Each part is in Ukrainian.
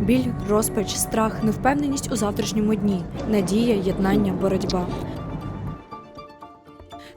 Біль, розпач, страх, невпевненість у завтрашньому дні, надія, єднання, боротьба.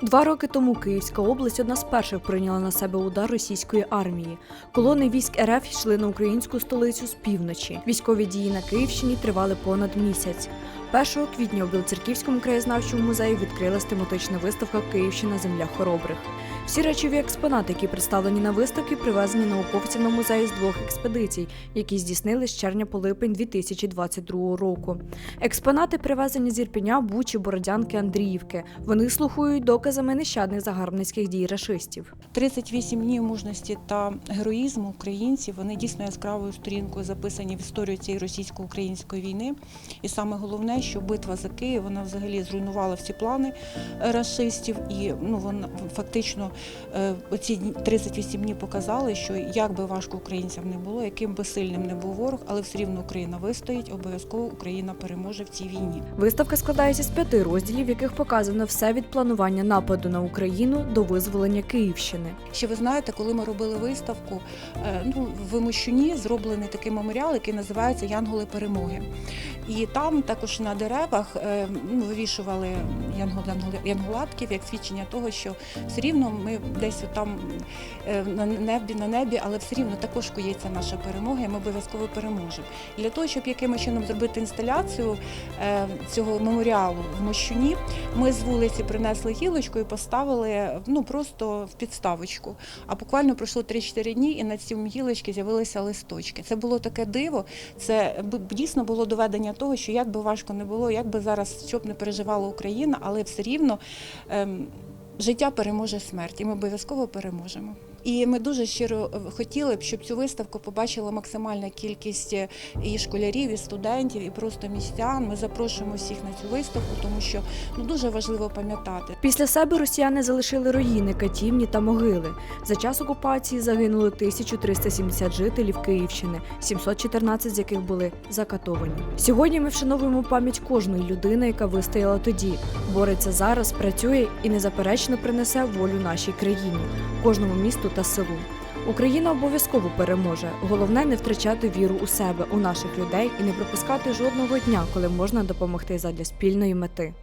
Два роки тому Київська область одна з перших прийняла на себе удар російської армії. Колони військ РФ йшли на українську столицю з півночі. Військові дії на Київщині тривали понад місяць. 1 квітня у Білоцерківському краєзнавчому музеї відкрилась тематична виставка Київщина Земля хоробрих. Всі речові експонати, які представлені на виставці, привезені науковцями музею з двох експедицій, які здійснили з червня по липень 2022 року. Експонати привезені з Ірпеня, Бучі, Бородянки, Андріївки. Вони слухують доказами нещадних загарбницьких дій рашистів. 38 днів мужності та героїзму українців вони дійсно яскравою сторінкою записані в історію цієї російсько-української війни. І саме головне, що битва за Київ вона взагалі зруйнувала всі плани рашистів, і ну вона фактично е, оці дні- 38 днів показали, що як би важко українцям не було, яким би сильним не був ворог, але все рівно Україна вистоїть, обов'язково Україна переможе в цій війні. Виставка складається з п'яти розділів, в яких показано все від планування нападу на Україну до визволення Київщини. Ще ви знаєте, коли ми робили виставку, е, ну в Мощуні зроблений такий меморіал, який називається Янголи перемоги. І там також на деревах е, ну, вивішували янгол- янголатків як свідчення того, що все рівно ми десь там е, на небі, на небі, але все рівно також кується наша перемога, і ми обов'язково переможемо. І для того, щоб якимось чином зробити інсталяцію е, цього меморіалу в Мощуні, ми з вулиці принесли гілочку і поставили ну просто в підставочку. А буквально пройшло 3-4 дні, і на цій гілочці з'явилися листочки. Це було таке диво. Це дійсно було доведення того, що як би важко не було, як би зараз що б не переживала Україна, але все рівно. Ем, Життя переможе смерть, і ми обов'язково переможемо. І ми дуже щиро е, хотіли б, щоб цю виставку побачила максимальна кількість е, і школярів, і студентів, і просто містян. Ми запрошуємо всіх на цю виставку, тому що ну дуже важливо пам'ятати. Після себе росіяни залишили руїни, катівні та могили. За час окупації загинули 1370 жителів Київщини, 714 з яких були закатовані. Сьогодні ми вшановуємо пам'ять кожної людини, яка вистояла тоді, бореться зараз, працює і незаперечно принесе волю нашій країні, кожному місту та селу. Україна обов'язково переможе. Головне не втрачати віру у себе, у наших людей і не пропускати жодного дня, коли можна допомогти задля спільної мети.